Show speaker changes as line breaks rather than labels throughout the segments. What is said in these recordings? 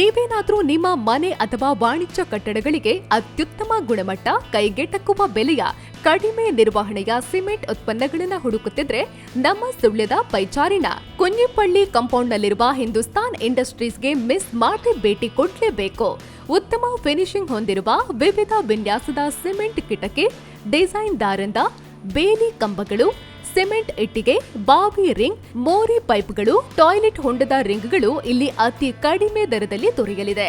ನೀವೇನಾದ್ರೂ ನಿಮ್ಮ ಮನೆ ಅಥವಾ ವಾಣಿಜ್ಯ ಕಟ್ಟಡಗಳಿಗೆ ಅತ್ಯುತ್ತಮ ಗುಣಮಟ್ಟ ಕೈಗೆಟಕುವ ಬೆಲೆಯ, ಕಡಿಮೆ ನಿರ್ವಹಣೆಯ ಸಿಮೆಂಟ್ ಉತ್ಪನ್ನಗಳನ್ನು ಹುಡುಕುತ್ತಿದ್ರೆ ನಮ್ಮ ಸುಳ್ಯದ ಪೈಚಾರಿನ ಕುಂಜಿಪಳ್ಳಿ ಕಾಂಪೌಂಡ್ನಲ್ಲಿರುವ ಹಿಂದೂಸ್ತಾನ್ ಇಂಡಸ್ಟ್ರೀಸ್ಗೆ ಮಿಸ್ ಮಾಡದೆ ಭೇಟಿ ಕೊಡಲೇಬೇಕು. ಉತ್ತಮ ಫಿನಿಶಿಂಗ್ ಹೊಂದಿರುವ ವಿವಿಧ ವಿನ್ಯಾಸದ ಸಿಮೆಂಟ್ ಕಿಟಕಿ ಡಿಸೈನ್ ದಾರಂದ ಬೇಲಿ ಕಂಬಗಳು ಸಿಮೆಂಟ್ ಇಟ್ಟಿಗೆ, ಬಾವಿ ರಿಂಗ್, ಮೋರಿ ಪೈಪ್ಗಳು, ಟಾಯ್ಲೆಟ್ ಹೊಂಡದ ರಿಂಗ್ಗಳು ಇಲ್ಲಿ ಅತಿ ಕಡಿಮೆ ದರದಲ್ಲಿ ದೊರೆಯಲಿದೆ.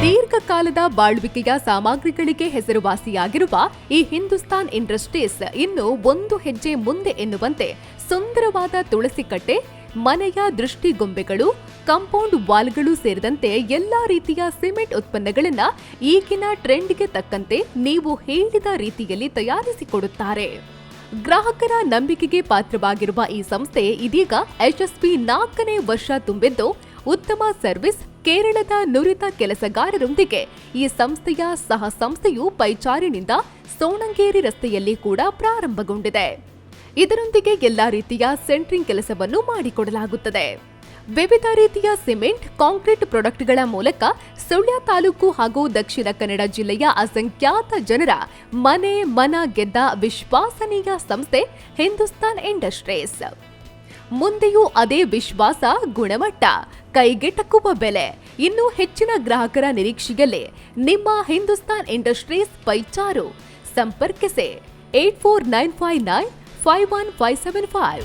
ದೀರ್ಘಕಾಲದ ಬಾಳ್ವಿಕೆಯ ಸಾಮಗ್ರಿಗಳಿಗೆ ಹೆಸರುವಾಸಿಯಾಗಿರುವ ಈ ಹಿಂದೂಸ್ತಾನ್ ಇಂಡಸ್ಟ್ರೀಸ್ ಇನ್ನು ಒಂದು ಹೆಜ್ಜೆ ಮುಂದೆ ಎನ್ನುವಂತೆ ಸುಂದರವಾದ ತುಳಸಿ ಕಟ್ಟೆ ಮನೆಯ ದೃಷ್ಟಿಗೊಂಬೆಗಳು, ಕಾಂಪೌಂಡ್ ವಾಲ್ಗಳು ಸೇರಿದಂತೆ ಎಲ್ಲಾ ರೀತಿಯ ಸಿಮೆಂಟ್ ಉತ್ಪನ್ನಗಳನ್ನು ಈಗಿನ ಟ್ರೆಂಡ್ಗೆ ತಕ್ಕಂತೆ ನೀವು ಹೇಳಿದ ರೀತಿಯಲ್ಲಿ ತಯಾರಿಸಿಕೊಡುತ್ತಾರೆ ಗ್ರಾಹಕರ ನಂಬಿಕೆಗೆ ಪಾತ್ರವಾಗಿರುವ ಈ ಸಂಸ್ಥೆ ಇದೀಗ ಯಶಸ್ವಿ ನಾಲ್ಕನೇ ವರ್ಷ ತುಂಬಿದ್ದು ಉತ್ತಮ ಸರ್ವಿಸ್ ಕೇರಳದ ನುರಿತ ಕೆಲಸಗಾರರೊಂದಿಗೆ. ಈ ಸಂಸ್ಥೆಯ ಸಹ ಸಂಸ್ಥೆಯು ಪೈಚಾರಿನಿಂದ ಸೋಣಂಗೇರಿ ರಸ್ತೆಯಲ್ಲಿ ಕೂಡ ಪ್ರಾರಂಭಗೊಂಡಿದೆ. ಇದರೊಂದಿಗೆ ಎಲ್ಲಾ ರೀತಿಯ ಸೆಂಟ್ರಿಂಗ್ ಕೆಲಸವನ್ನು ಮಾಡಿಕೊಡಲಾಗುತ್ತದೆ. ವಿವಿಧ ರೀತಿಯ ಸಿಮೆಂಟ್, ಕಾಂಕ್ರೀಟ್ ಪ್ರಾಡಕ್ಟ್ಗಳ ಮೂಲಕ ಸುಳ್ಯ ತಾಲೂಕು ಹಾಗೂ ದಕ್ಷಿಣ ಕನ್ನಡ ಜಿಲ್ಲೆಯ ಅಸಂಖ್ಯಾತ ಜನರ ಮನೆ ಮನ ಗೆದ್ದ ವಿಶ್ವಾಸನೀಯ ಸಂಸ್ಥೆ ಹಿಂದೂಸ್ತಾನ್ ಇಂಡಸ್ಟ್ರೀಸ್. ಮುಂದೆಯೂ ಅದೇ ವಿಶ್ವಾಸ, ಗುಣಮಟ್ಟ ಕೈಗೆಟಕುವ ಬೆಲೆ. ಇನ್ನೂ ಹೆಚ್ಚಿನ ಗ್ರಾಹಕರ ನಿರೀಕ್ಷೆಯಲ್ಲಿ ನಿಮ್ಮ ಹಿಂದೂಸ್ತಾನ್ ಇಂಡಸ್ಟ್ರೀಸ್ ಪೈಚಾರು. ಸಂಪರ್ಕಿಸಿ eight four nine five nine five one five seven five.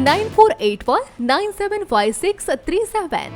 Nine four eight one nine seven five six three seven